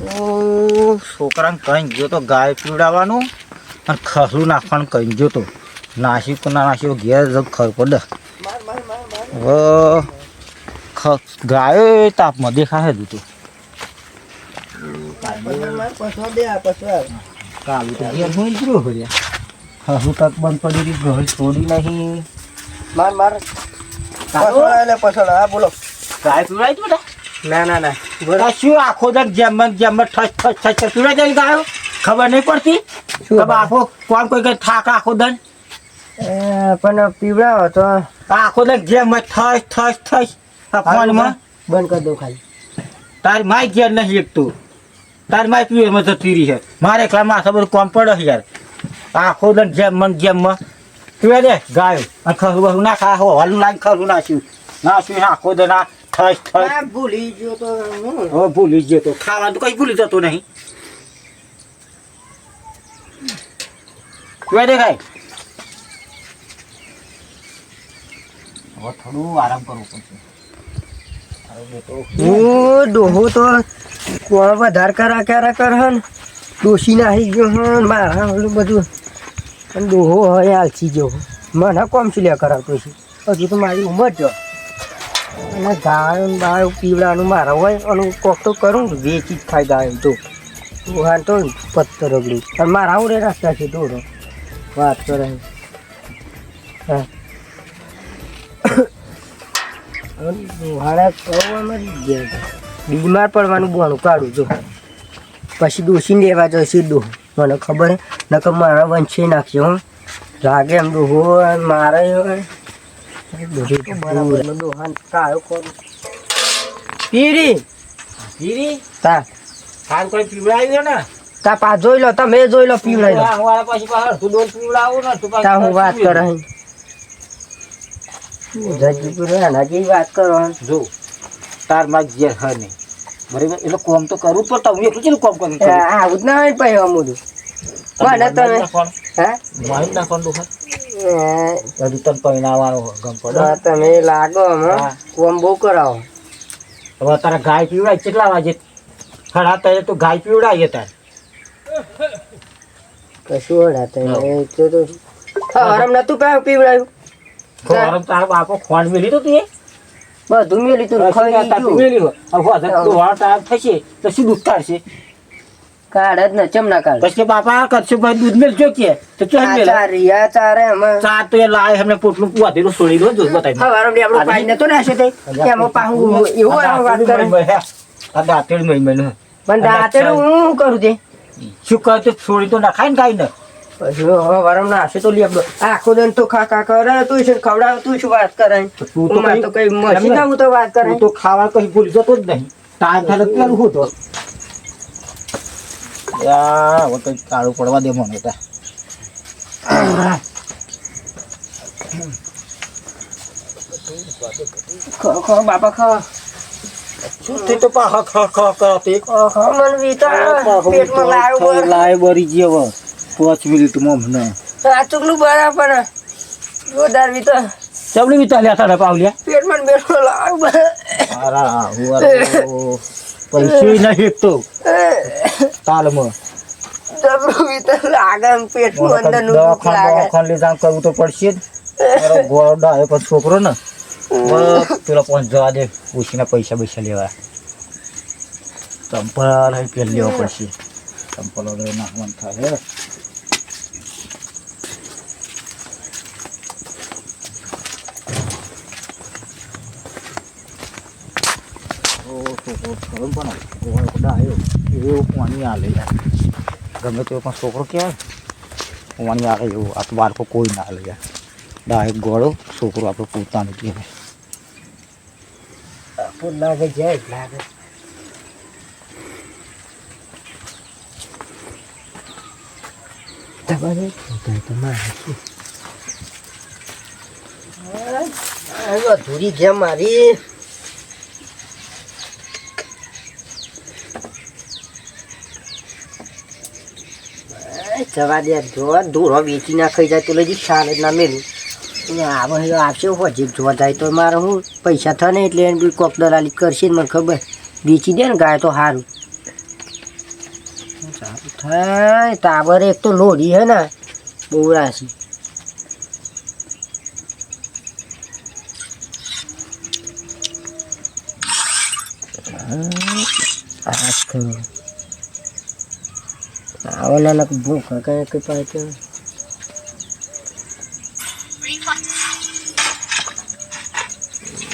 ઓ છોકરાને કहीं ગયો તો ગાય પીવડાવવાનું અને ખસું નાખવાનું કहीं ગયો તો. નાસી તો ના નાસી ઘેર જ ખર પડે. ગાયો તાપમાં દેખાશે જ તું. કાલું તો ઘેર હજુ તક બંધ પડી રહી ઘર છોડી નહીં માર માર. એટલે પસોડા હા બોલો. ગાય પીવડાવી તું બેટા? ના ના ના. આ શું આખો દર જેમ જેમ ઠસ ઠસ ઠસ ઠસ. જાય ગાયો? ખબર નહીં પડતી? તમે આખો કોણ કોઈ કઈ થાક આખો એ, પણ પીવડાવો તો. આખો દન જેમ ઠસ ઠસ ઠસ. આ ફોનમાં બંધ કરી દઉં ખાલી. તારી માય ઘેર નહીં એકતું. તાર માય પીવે માં તો રહી છે. મારે એકલા માથા બધું કોમ પડે છે યાર. આખો દન જેમ મન જેમ માં પીવે દે ગાયો. અને ખરું ના ખા હોલ લાગ ખરું નાખ્યું શું. આખો દન આ ઠસ થાય ભૂલી ગયો તો હું. ભૂલી ગયો જતો ખાવાનું તો કઈ ભૂલી જતો નહીં. પીવે દેખાય હવે થોડું આરામ કરવું પડશે. હું ડોહો તો કોણ વધાર કરા કરા કર હન? ડોસી નાહી ગયો હન મારા ઓલું બધું. અને ડોહો હોય આલસી ગયો. મને કોમ શું લે કરાવતો છે? હજુ તો મારી ઉંમર જો અને ગાય બાય પીવડાનું મારા હોય અને કોક તો કરું વેચી જ થાય ગાય તો. હાલ તો પત્તર રગડી અને મારા આવડે રાખતા છે ડોહો વાત કરે. હા. બીમાર પડવાનું બોનું કાઢું જો પછી ડોસીને લેવા જશે ડોહ મને ખબર નકર મારા વંશે નાખ્યો હો. લાગે એમ ડોહો મારે બધું ડોહાન કાયો કરું પીરી પીરી તા હાલ કોઈ પીવડાવ્યો ને. તા પા જોઈ લો તમે જોઈ લો પીવડાઈ લો. વાળા પછી પાછળ તું ડોલ પીવડાવું ને તું તા હું વાત કરે વાત કરો જો તારમાં ઘેર હ નહીં. બરાબર? એટલે કોમ તો કરવું પણ એકલું ચેલું કોમ કરું આવું જ ના હોય પછી અમુદું. મને તમે હા મારી નાખવાનું દુઃખ એ, હજુ તને પહેરાવાનું ગમ પડે તમે લાગો કોમ બહુ કરાવો હવે તારા ગાય પીવડાય કેટલા વાગે ખરા તારે તું ગાય પીવડાવીએ તાર કશું ઓળા તો તો હવારમ નતું પીવડાયું ખોરાક તારા બાપો ખોણ મેલી તો તું બધું મેલી તું મેલી હવે તાર થશે તો શું દુઃખ કાઢ જ ને ચમ ના કાઢ? પછી બાપા કરશે દૂધ મેલજો કે. તો ચો આ મેલ? ચાર આ ચા તો એ લાય એમને પોટલું પુવાતેલું છોડી દો જો બતાવી હવારમ ને આપણું પાઈ નતો નાશે તે એમાં પાહું એવું વાત કરે આ દાંતેડ મહી મહિને પણ દાંતેડું હું કરું તે શું કહે તો છોડી તો નાખાય ને કાંઈ ને પછી હવારમ નાશે તો. લેબડો આખો દન તો ખા ખા કરે તું શું ખવડાવ તું શું વાત કરે તું તો કઈ- તો કઈ મશીન ના હું તો વાત કરે. તો ખાવા કઈ ભૂલ જતો જ નહીં તાર તો હું તો હવે કઈ કાળું પડવા દે મને તા. ખો ખો બાપા ખો. શું થઈ તો ખ ખ કરતી ખો ખો મને વિચાર પેટમાં લાવ્યું બરાબર. લાય બરી ગયો પાંચ મિનિટમાં મને આ ચૂકલું બરાબર. જોરદાર વિતો. ચમડી વિતા લ્યા તારા પાવલિયા? પેટમાં બરાબર. અરા હું પૈસે તાલમાં. ને લઈ જાણ કરવું તો પડશે છોકરો ને પેલો પાંચ જવા દે પૂછીને પૈસા પૈસા લેવા. ચંપલ પેલ લેવા પડશે. ચંપલ નાખવાનું થાય છોકરો ખરો પણ ડાયો એવો પાણી આલે યાર? ગમે તે પણ છોકરો કહેવાય પાણી આવે એવું? આ તો બાળકો કોઈ ના લઈ જાય ડાયરેક્ટ ગોળો છોકરો આપણે પોતાનું કહેવાય. લાગે જાય લાગે. તમારે? આ મારી. જવા દે. જો ધૂળો વેચી ના જાય તો લઈ જ ના મેલું. આવે આપશે હજી જોવા જાય તો મારે હું પૈસા થાય ને એટલે એને બી કોક દલાલી કરશે મને ખબર. વેચી દે ને ગાય તો સારું થાય. ટાબર એક તો લોડી હે ને. બહુ રાશી આ ખરો. આવવાના ભૂખ કઈ કઈ પાછળ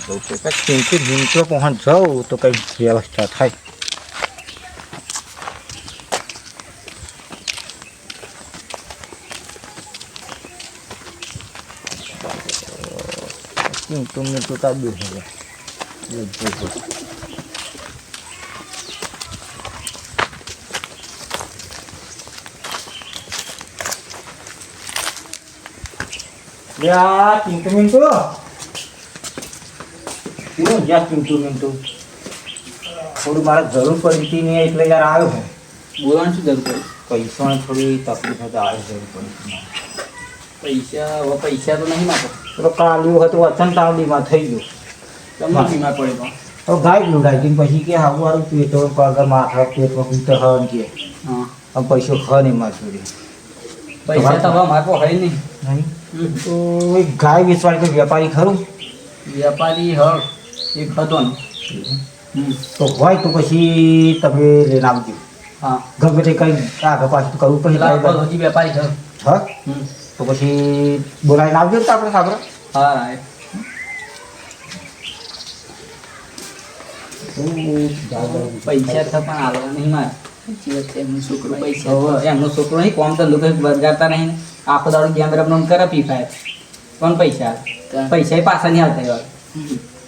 તો કે કાંઈક ચીંકી જીંચો પહોંચ જાઉં તો કંઈક વ્યવસ્થા થાય ચીંટું મીઠું કાઢ્યું હવે યા ચીંટું મીઠું કેવું જ્યાં ચીમટું મીમટું થોડું મારે જરૂર પડતી નહીં એટલે યાર આવ્યો હું. બોલવાની શું જરૂર પડી? પૈસાની થોડી તકલીફ હતી આવે જરૂર પડી પૈસા હવે પૈસા તો નહીં માગો. પેલો કાલુ હતું અચન તાવડીમાં થઈ ગયું. તમને બીમાર પડે તો? તો ગાય લૂડાઈ હતી પછી કે આવું મારું પેટો પગર માથા પેટમાં કૂતર હન કે. હા. પૈસો ખ નહીં માર જોડે પૈસા તમારે કોઈ હોય નહીં. નહીં? તો એ ગાય વેચવાળી કોઈ વેપારી ખરું? વેપારી હ એક હતો ને. તો હોય તો પછી તમે લઈને આવજો હા. ગમે તે કંઈ આગળ પાછું કરવું પછી હજી વેપારી હ. હા? તો પછી બોલાવીને આવજો ને તો આપણે સાંભળો. હા. પૈસા તો પણ આવે નહીં મારે. એમનો છોકરો પૈસા એમનો છોકરો નહીં કોમ ધંધો લોકો બગાડતા નહીં ને. આખો દાડો ગેમ રમવાનું કરે પી ફાયર કોણ પૈસા? પૈસા પાછા નહીં આવતા એવા.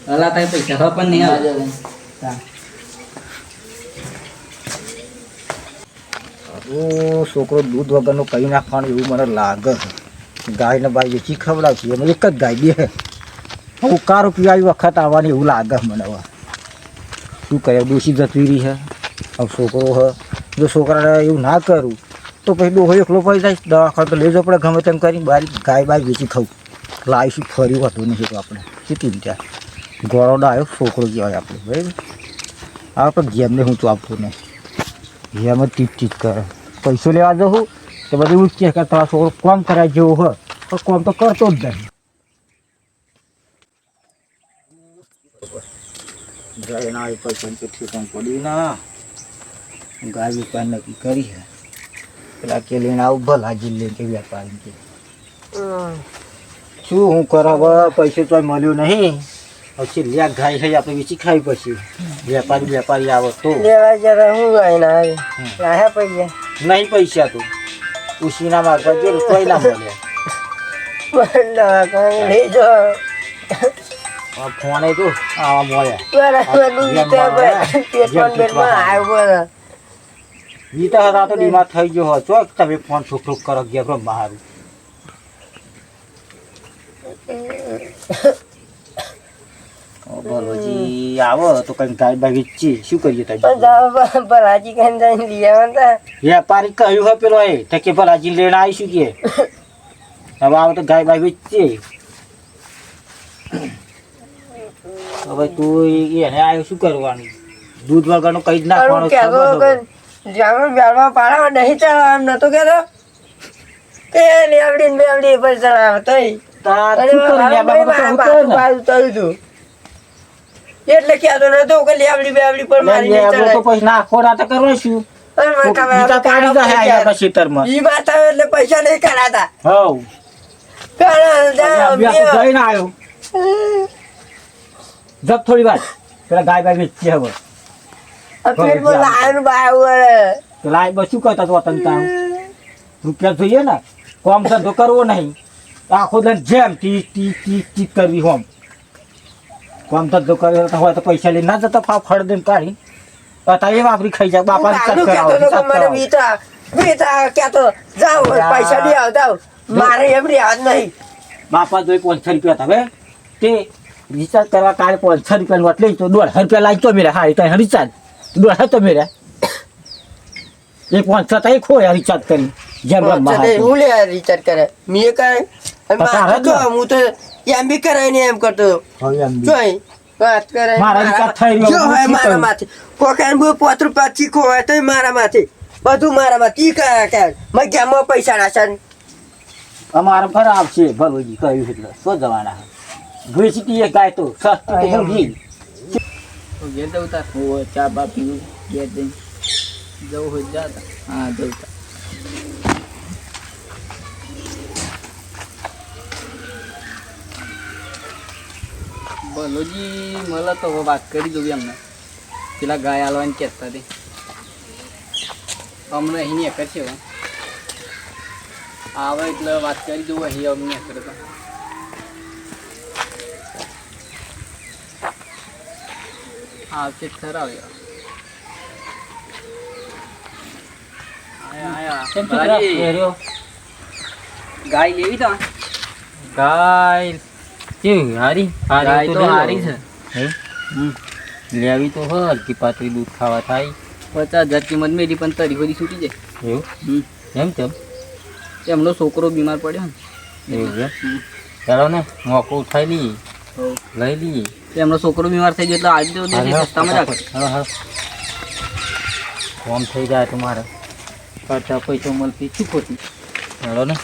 હલા તાય પૈસા હવે પણ નહીં આવે ઓ છોકરો દૂધ વગરનું કહી નાખવાનું એવું મને લાગે ગાયને બાય વેચી ખવડાવશે. એમાં એક જ ગાય બે હું કારો પીવાવી વખત આવવાની એવું લાગે મને હવે. શું કહે દોષી જતી રહી છે. હવે છોકરો હ જો છોકરાને એવું ના કરું તો પછી ડોહો એકલો પડી જાય. દવાખાને તો લેજો પડે ગમે તેમ કરી બારી ગાય બાય વેચી ખાવું લાવીશું ફરી હતું નહીં તો આપણે. કેટલી વિચાર ગોળોડા આવ્યો છોકરો કહેવાય આપણે, બરાબર? આપણે ગેમને હું આપતો નહીં. ગેમ જ ટીપ ટીપ કરે. પૈસો લેવા જવું તો બધું એવું કહે કે તારા છોકરો કોમ કરાય જેવો હોય પણ કોમ તો કરતો જ નહીં. જાય ના પૈસા તો ઠેકાણ ના. ગાય વેપાર નક્કી કરી છે. પેલા કે લઈને આવું ભલા જિલ્લે કે વેપારી કે શું હું કરાવ પૈસે તો મળ્યો નહીં. પછી લ્યા ગાય છે આપણે વેચી ખાવી પછી વેપારી વેપારી આવે તો. લેવા જરા હું ગાયને આવે લાયા પૈસા? નહીં પૈસા તો. ઉસીના માગવા જો કોઈ ના મળે. આ ફોને તો આવા બરાબર પેટમાં પેટમાં આવ્યો હતા તો ડીમાં થઈ ગયો હોય. ચોક તમે ફોન ઠુક ઠુક કરો ગયા બ્રો મારું. બોલોજી આવો તો કઈ ગાય બાય વેચી શું કરીએ તમે ભલાજી ખાઈને જઈને લઈ આવતા. વેપારી કહ્યું હોય પેલો એ? તો કે ભલાજી લઈને આવીશું કે. હવે આવો તો ગાય બાય હવે તું ઈ- એને આવ્યો શું કરવાનું? દૂધ વગરનું કઈ જ નાખવાનું જામણ બેડમાં પાડવા નહીં ચડાવવા એમ નતું કેતો કે લેવડી બેવડી પર ચડાવે તોય. તો. નતો કે લેવડી બેવડી પર મારી નહીં. પછી નાખો કરવા શું? પાડી પૈસા નહીં કરાતા. જઈને આવ્યો. જપ થોડી વાત. પેલા ગાય બાય વેચી હવે. આ પેટમાં લાયન બાયું વળે. તો લાય બસ શું કહેતા તો તાવ? રૂપિયા જોઈએ ને? કોમ ધંધો કરવો નહીં. આખો દન જેમ ટી ટી ટી ટી કરવી હોમ. કોમ ધંધો કરવો હોય તો પૈસા લઈને ના જતા ફાવ ફળ દઈને કાઢી. અત્યારે એ વાપરી ખાઈ જાય બાપા હું કાનું કહેતો હતો કે મને વીતા વીતા કહેતો જાઓ પૈસા લઈ આવ જાઓ. મારે એમની હાથ નહીં. બાપા જોઈ પાંચસો રૂપિયા હવે તે રિચાર્જ કરવા કાલે પાંચસો રૂપિયાનું નોટ લઈ તો દોઢ રૂપિયા લાગતો મેરે. હા એ તો રિચાર્જ. દોઢ તો મેળ્યા. એ પાંચસો તો ખોયા રિચાર્જ કરી. જેમ હું લે રિચાર્જ કરે? મેં કરે હું તો એમ બી કરાય ને એમ કરતો. જોઈ વાત કરે મારા રિચાર્જ થઈ રહ્યો, જો હોય મારા માથે. કોકાને બુ પોત રૂપિયા ચીખો હોય તો મારા માથે. બધું મારા માથે. ઈ કયા ક્યાં મેં ગેમમાં પૈસા નાખ્યા અમારે ઘર આવશે ભગવજી કહ્યું એટલે. શું જવાના? એ ગાય તો સસ્તી તો ઘી તો ઘેર જવું તાર હોવે, ચા બા પીવું ઘેર જઈને જવું હોય તો જા તાર. હા જવું તાર ભલોજી મળે તો હવે વાત કરી દઉં એમને પેલા ગાય હાલવાની કહેતા હતી અમને અહીં એક છે આવે એટલે વાત કરી દઉં અહીં અમને એક ગાય લેવી તો? ગાય કેવી હારી? ગાય તો હારી છે. લેવી તો હલકી પાતળી દૂધ ખાવા થાય. પચાસ હજાર કિંમત મેલી પણ તરી બધી છૂટી જાય. એવું? એમ કેમ એમનો છોકરો બીમાર પડ્યો ને. એવું ચાલો ને મોકો ઉઠાઈ લઈએ. લઈ લઈએ એમનો છોકરો બીમાર થઈ ગયો એટલે આજે તો સસ્તામાં જ હા હા. કોમ થઈ જાય તમારે. પાછા પૈસા મળતી શું ખોટી? ચાલો ને.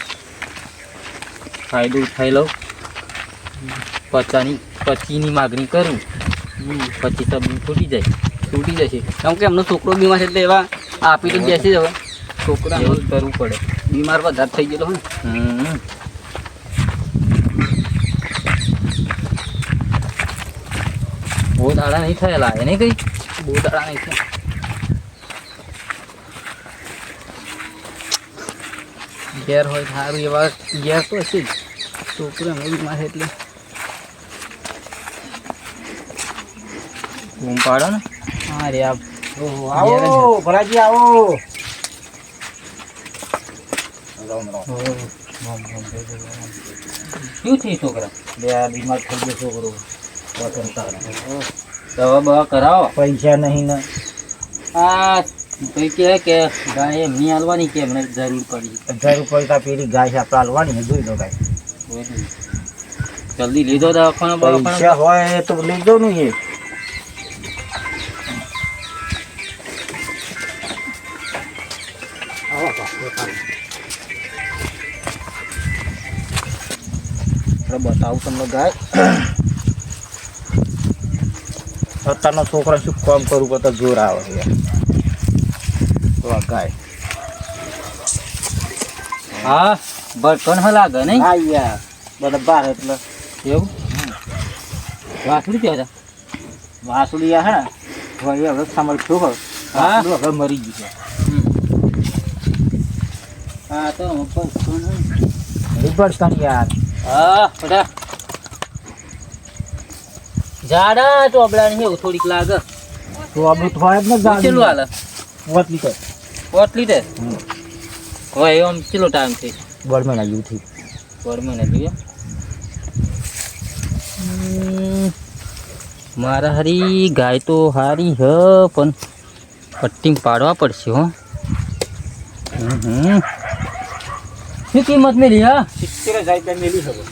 ફાયદો ઉઠાઈ લઉં પચાની પચીની માગણી કરું. પછી સબની છૂટી જાય. છૂટી જશે. કેમ કે એમનો છોકરો બીમાર છે એટલે એવા આપી તો બેસી જ હવે છોકરા કરવું પડે. બીમાર વધારે થઈ ગયેલો હોય ને. બહુ દાડા નહીં થયેલા એને કઈ બહુ દાડા નહીં છે ઘેર હોય સારું એવા ઘેર તો હશે જ છોકરો એમનો બીમાર છે એટલે બૂમ પાડો ને હા રે આ આવો ભલાજી આવો શું થયું છોકરા બે આ બીમાર થઈ ગયો છોકરો દવા બવા કરાવો પૈસા નહીં ને આ ભાઈ કહે કે ગાય એમની હાલવાની કે એમને જરૂર પડી જરૂર પડતા પેલી ગાય છે આપણે હાલવાની જોઈ લો ગાય જલ્દી લીધો દવાખાનો પૈસા હોય તો લઈ દો ને એ આપણે બતાવું તમને ગાય અત્યારનો છોકરા શું કામ કરવું કરતા જોર આવે છે. તો આ ગાય. હા બટકન હ લાગે નહીં? હા યાર. બધા બાર એટલે. એવું? વાસળી ક્યાં હતા વાસળી આ હે ભાઈ હવે હોય. હા? હવે મરી ગયું છે. હા તો બટકન યાર. હા બધા. જાડા ચોબડા નહીં એવું થોડીક લાગે. તો આપણે થોડા જ ને કેટલું હાલે? પોત લીટર. પોત લીટર? હોય આમ કેટલો ટાઈમ થઈ દોઢ મહિના જેવું થઈ દોઢ મહિના જેવું એમ? મારા હારી ગાય તો હારી હ પણ પટ્ટી પાડવા પડશે હો. હમ. શું કિંમત મેલી હા? સિત્તેર હજાર રૂપિયા મેલી હવે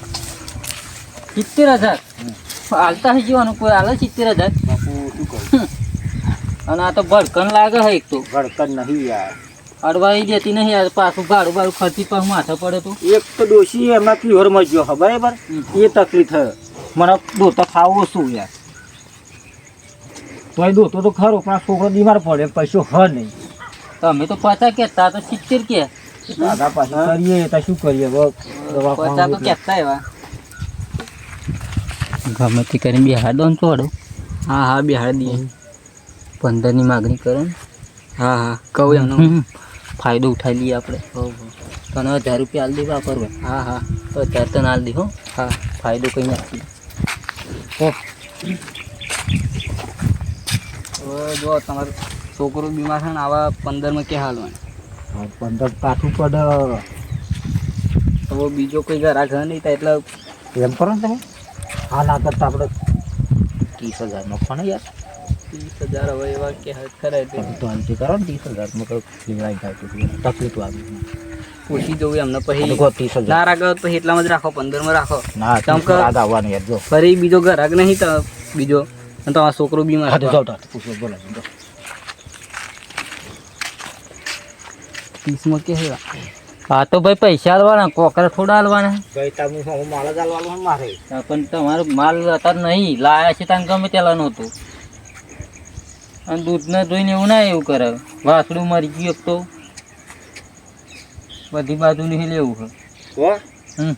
સિત્તેર હજાર? હાલતા હજી જવાનું કોઈ હાલે સિત્તેર હજાર અને આ તો ભડકન લાગે હે એક તો. ભડકન નહીં યાર. અડવાઈ દેતી નહીં યાર પાછું ભાડું ભાડું ખર્ચી પાછું માથે પડે તો. એક તો ડોશી એમાં પ્યોરમાં મજ્યો હે બરાબર? એ તકલીફ થયો મને દોતો ખાવો શું યાર? તોય દોતો તો ખરો પણ છોકરો બીમાર પડે પૈસો હ નહીં. તમે તો પચા કેતા તો સિત્તેર કે. દાદા પાછા કરીએ તો શું કરીએ પચા તો કેતા એવા. ગમે તે કરીને બિહાર દો ને ચોડો હા હા બિહાર દઈએ પંદરની માગણી કરો ને. હા હા કહું એમનો ફાયદો ઉઠાવી લઈએ આપણે. તને હજાર રૂપિયા હાલ દે વાપરવા હા હા. હજાર તને હાલ દે હો. હા. ફાયદો કંઈ નાખી હવે જો તમારો છોકરો બીમાર છે ને આવા પંદરમાં કે હાલવાનું? પંદર પાછું પડે. હવે બીજો કોઈ ઘરા ઘર નહીં થાય એટલે એમ કરો ને તમે. હા ના કરતા આપણે ત્રીસ હજારનો પણ યાર. ત્રીસ હજાર હવે એવા કે એટલે. તો કરો ને ત્રીસ હજારમાં તો લેવડાઈ જાય તો તકલીફ આવી પૂછી જવું એમને પછી. ના રાખો તો એટલામાં જ રાખો પંદરમાં રાખો. ના કર. આવવાનું યાર જો. ફરી બીજો ઘરાક નહીં તો બીજો. અને તમારો છોકરો બીમાર પૂછો બોલો ત્રીસમાં કે હે તો ભાઈ પૈસા આલવાના કોકરા થોડા આલવાના. ભાઈ તમે હું માલ જ આલવાનું મારે. પણ તમારો માલ અત્યારે નહીં લાયા છે ત્યાં ગમે તેલા નહોતું અને દૂધને જોઈને એવું ના એવું કરે. વાસડું મરી ગયું એક તો. બધી બાજુ નહીં લેવું હોય. હો? હમ.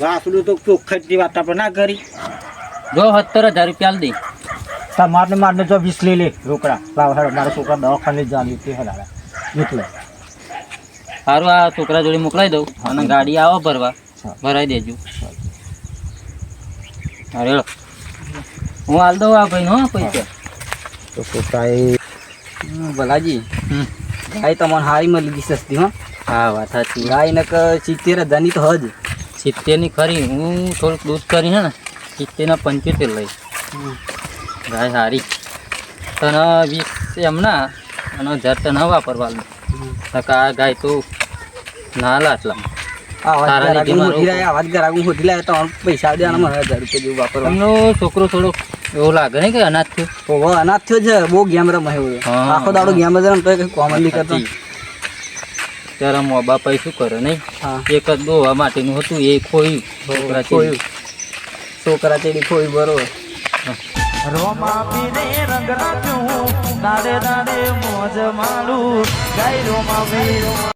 વાસડું તો ચોખ્ખી વાત આપણે ના કરી. જો સત્તર હજાર રૂપિયા દે. તમારને મારને જો વીસ લઈ લે રોકડા. લાવ મારા છોકરા દવાખાને જ જાણી તે હલાડા એટલે સારું આ છોકરા જોડે મોકલાવી દઉં અને ગાડી આવો ભરવા. ભરાઈ દેજો. અરે હું હાલ દઉં આ ભાઈ હો પૈસા. તો છોકરાએ ભલાજી. હમ. ગાય તમારે હારી મળી ગઈ સસ્તી હો. હા વાત સાચી. ગાય નક સિત્તેર હજારની તો હજ. સિત્તેરની ખરી. હું થોડુંક દૂધ કરી હે ને સિત્તેરના પંચોતેર લઈ ગાય સારી તને વીસ એમના અને હજાર તને વાપરવાનું નકા આ ગાય તો ના લાટલા પૈસા છોકરો થોડો એવો લાગે ને કે અનાથ થયો? ઓહો અનાજ થયો છે બહુ ગેમ રમે આખો દાડો ગેમ જ રમતો કઈ કરતો સાચી. ત્યારે મા બાપાએ શું કરે નહીં? એક જ દોવા માટેનું હતું એ ખોયું. છોકરા છે ખોયું. છોકરા ચેડી ખોઈ બરોબર. રોમા પીને રંગ નાખ્યું. દાડે દાડે મોજ મારું ગાય રોમા પી